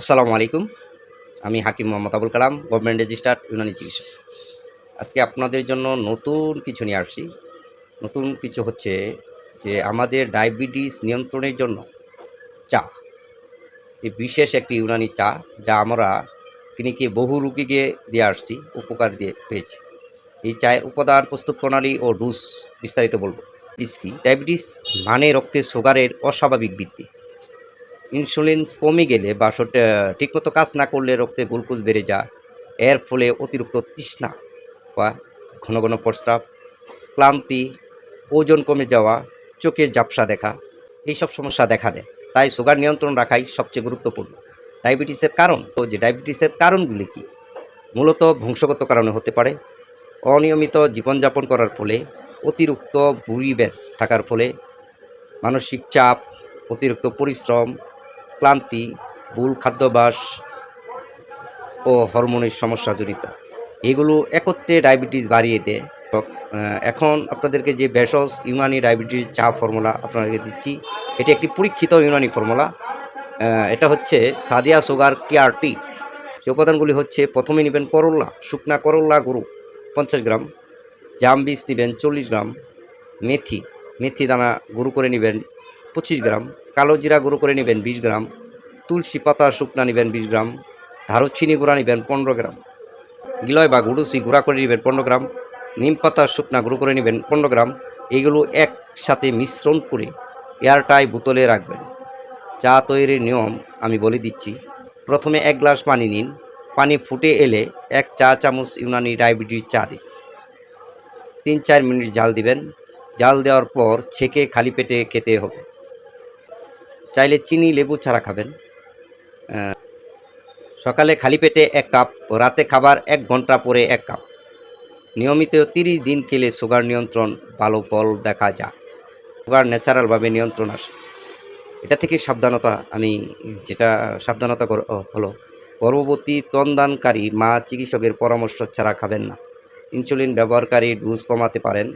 আসসালামু আলাইকুম। আমি হাকিম মোহাম্মদ আবুল কালাম, গভর্নমেন্ট রেজিস্টার্ড ইউনানি চিকিৎসক। আজকে আপনাদের জন্য নতুন কিছু নিয়ে আসছি। নতুন কিছু হচ্ছে যে আমাদের ডায়াবেটিস নিয়ন্ত্রণের জন্য চা। এই বিশেষ একটি ইউনানি চা যা আমরা ক্লিনিকে বহু রুগীকে দিয়ে আসছি, উপকার দিয়ে পেয়েছি। এই চায়ের উপাদান প্রস্তুত প্রণালী ও ডুস বিস্তারিত বলব। ডায়াবেটিস ডায়াবেটিস মানে রক্তে সুগারের অস্বাভাবিক বৃদ্ধি। ইনসুলিন কমে গেলে বা ঠিকমতো কাজ না করলে রক্তে গ্লুকোজ বেড়ে যায়। এর ফলে অতিরিক্ত তৃষ্ণা বা ঘন ঘন প্রস্রাব, ক্লান্তি, ওজন কমে যাওয়া, চোখের ঝাপসা দেখা, এইসব সমস্যা দেখা দেয়। তাই সুগার নিয়ন্ত্রণ রাখাই সবচেয়ে গুরুত্বপূর্ণ। ডায়াবেটিসের কারণ, তো যে ডায়াবেটিসের কারণগুলি কী? মূলত বংশগত কারণে হতে পারে। অনিয়মিত জীবনযাপন করার ফলে, অতিরিক্ত ভুঁড়িবেদ থাকার ফলে, মানসিক চাপ, অতিরিক্ত পরিশ্রম ক্লান্তি, ভুল খাদ্যাভ্যাস ও হরমোনের সমস্যা জড়িত এগুলো একত্রে ডায়াবেটিস বাড়িয়ে দেয়। এখন আপনাদেরকে যে ভেষজ ইউনানি ডায়াবেটিস চা ফর্মুলা আপনাদেরকে দিচ্ছি, এটি একটি পরীক্ষিত ইউনানি ফর্মুলা। এটা হচ্ছে সাদিয়া সুগার কেয়ার টি। যে উপাদানগুলি হচ্ছে, প্রথমে নেবেন করল্লা শুকনা করল্লা গরু পঞ্চাশ গ্রাম, জাম বীজ নেবেন চল্লিশ গ্রাম, মেথি মেথি দানা গুঁড়ো করে নেবেন পঁচিশ গ্রাম, কালো জিরা গুঁড়ো করে নেবেন বিশ গ্রাম, তুলসী পাতা শুকনা নেবেন বিশ গ্রাম দারুচিনি গুঁড়া নেবেন পনেরো গ্রাম, গিলয় বা গুডুসি গুঁড়া করে নেবেন পনেরো গ্রাম, নিম পাতা শুকনা গুঁড়ো করে নেবেন পনেরো গ্রাম, এগুলো একসাথে মিশ্রণ করে এয়ারটাই বোতলে রাখবেন। চা তৈরির নিয়ম আমি বলে দিচ্ছি, প্রথমে এক গ্লাস পানি নিন, পানি ফুটে এলে এক চা চামচ ইউনানি ডায়াবেটিস চা দিন। তিন চার মিনিট জাল দিবেন, জাল দেওয়ার পর ছেঁকে খালি পেটে খেতে হবে। চাইলে চিনি, লেবু ছাড়া খাবেন। সকালে খালি পেটে এক কাপ, রাতে খাবার এক ঘণ্টা পরে এক কাপ। নিয়মিত তিরিশ দিন খেলে সুগার নিয়ন্ত্রণ, ভালো ফল দেখা যায়। সুগার ন্যাচারালভাবে নিয়ন্ত্রণ আসে। এটা থেকে সাবধানতা, আমি যেটা সাবধানতা হলো গর্ভবতী তনদানকারী মা চিকিৎসকের পরামর্শ ছাড়া খাবেন না। ইনসুলিন ব্যবহারকারী ডোজ কমাতে পারেন,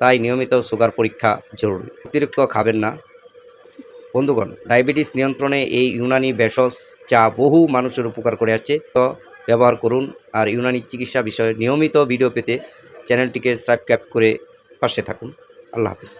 তাই নিয়মিত সুগার পরীক্ষা জরুরি। অতিরিক্ত খাবেন না। বন্ধুগণ, ডায়াবেটিস নিয়ন্ত্রণে এই ইউনানি ভেষজ চা বহু মানুষের উপকার করে আসছে। তো ব্যবহার করুন আর ইউনানি চিকিৎসা বিষয়ে নিয়মিত ভিডিও পেতে চ্যানেলটিকে সাবস্ক্রাইব করে পাশে থাকুন। আল্লাহ হাফিজ।